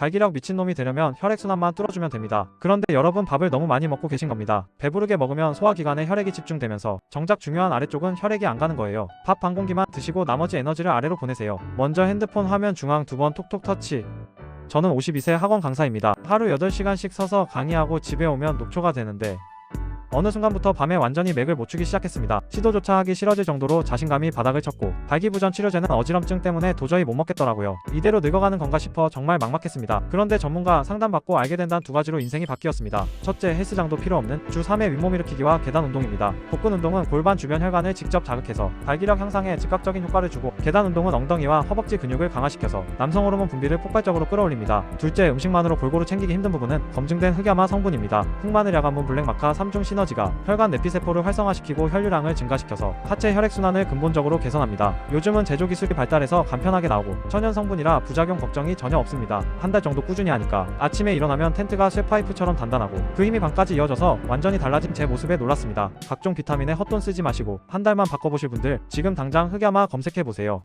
발기력 미친놈이 되려면 혈액순환만 뚫어주면 됩니다. 그런데 여러분 밥을 너무 많이 먹고 계신 겁니다. 배부르게 먹으면 소화기관에 혈액이 집중되면서 정작 중요한 아래쪽은 혈액이 안 가는 거예요. 밥 반 공기만 드시고 나머지 에너지를 아래로 보내세요. 먼저 핸드폰 화면 중앙 두 번 톡톡 터치. 저는 52세 학원 강사입니다. 하루 8시간씩 서서 강의하고 집에 오면 녹초가 되는데 어느 순간부터 밤에 완전히 맥을 못 추기 시작했습니다. 시도조차 하기 싫어질 정도로 자신감이 바닥을 쳤고 발기부전 치료제는 어지럼증 때문에 도저히 못 먹겠더라고요. 이대로 늙어가는 건가 싶어 정말 막막했습니다. 그런데 전문가 상담받고 알게 된단두 가지로 인생이 바뀌었습니다. 첫째, 헬스장도 필요 없는 주 3회 윗몸 일으키기와 계단 운동입니다. 복근 운동은 골반 주변 혈관을 직접 자극해서 발기력 향상에 즉각적인 효과를 주고 계단 운동은 엉덩이와 허벅지 근육을 강화시켜서 남성 호르몬 분비를 폭발적으로 끌어올립니다. 둘째, 음식만으로 골고루 챙기기 힘든 부분은 검증된 흑야마 성분입니다. 흑마늘 야간분 블랙마카 3중 시너지가 혈관 내피세포를 활성화시키고 혈류량을 증가시켜서 하체 혈액순환을 근본적으로 개선합니다. 요즘은 제조 기술이 발달해서 간편하게 나오고 천연 성분이라 부작용 걱정이 전혀 없습니다. 한 달 정도 꾸준히 하니까 아침에 일어나면 텐트가 쇠파이프처럼 단단하고 그 힘이 방까지 이어져서 완전히 달라진 제 모습에 놀랐습니다. 각종 비타민에 헛돈 쓰지 마시고 한 달만 바꿔보실 분들 지금 당장 흑야마 검색해 보세요.